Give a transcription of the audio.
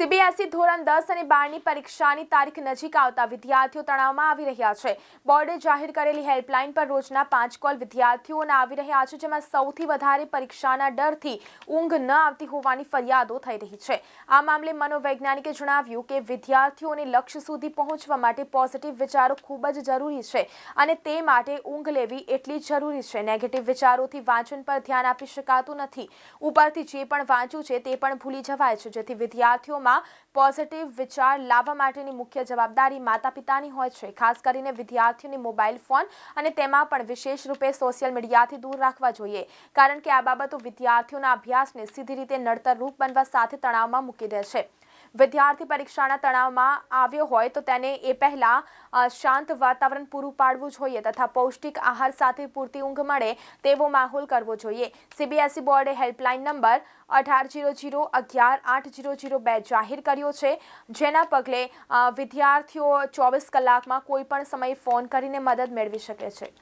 CBSE ધોરણ દસ અને બારની પરીક્ષાની તારીખ નજીક આવતા વિદ્યાર્થીઓ તણાવમાં આવી રહ્યા છે. બોર્ડે જાહેર કરેલી હેલ્પલાઇન પર રોજના પાંચ કોલ વિદ્યાર્થીઓના આવી રહ્યા છે, જેમાં સૌથી વધારે પરીક્ષાના ડરથી ઊંઘ ન આવતી હોવાની ફરિયાદો થઈ રહી છે. આ મામલે મનોવૈજ્ઞાનિકે જણાવ્યું કે વિદ્યાર્થીઓને લક્ષ્ય સુધી પહોંચવા માટે પોઝિટિવ વિચારો ખૂબ જ જરૂરી છે અને તે માટે ઊંઘ લેવી એટલી જરૂરી છે. નેગેટિવ વિચારોથી વાંચન પર ધ્યાન આપી શકાતું નથી. ઉપરથી જે પણ વાંચ્યું છે તે પણ ભૂલી જવાય છે, જેથી વિદ્યાર્થીઓમાં પોઝિટિવ વિચાર લાવવા માટેની મુખ્ય જવાબદારી માતા પિતાની હોય છે. ખાસ કરીને વિદ્યાર્થીઓને મોબાઈલ ફોન અને તેમાં પણ વિશેષ રૂપે સોશિયલ મીડિયાથી દૂર રાખવા જોઈએ. કારણ કે આ બાબતો વિદ્યાર્થીઓના અભ્યાસને સીધી રીતે નડતરરૂપ બનવા સાથે તણાવમાં મૂકી દે છે. વિદ્યાર્થી પરીક્ષાના તણાવમાં આવ્યો હોય તો તેને એ પહેલા શાંત વાતાવરણ પૂરું પાડવું જોઈએ તથા પૌષ્ટિક આહાર સાથે પૂરતી ઊંઘ મળે તેવો માહોલ કરવો જોઈએ. સીબીએસઈ બોર્ડે હેલ્પલાઇન નંબર અઢાર જીરો જીરો અગિયાર આઠ જીરો જીરો બે જાહેર કર્યો છે, જેના પગલે વિદ્યાર્થીઓ ચોવીસ કલાકમાં કોઈપણ સમયે ફોન કરીને મદદ મેળવી શકે છે.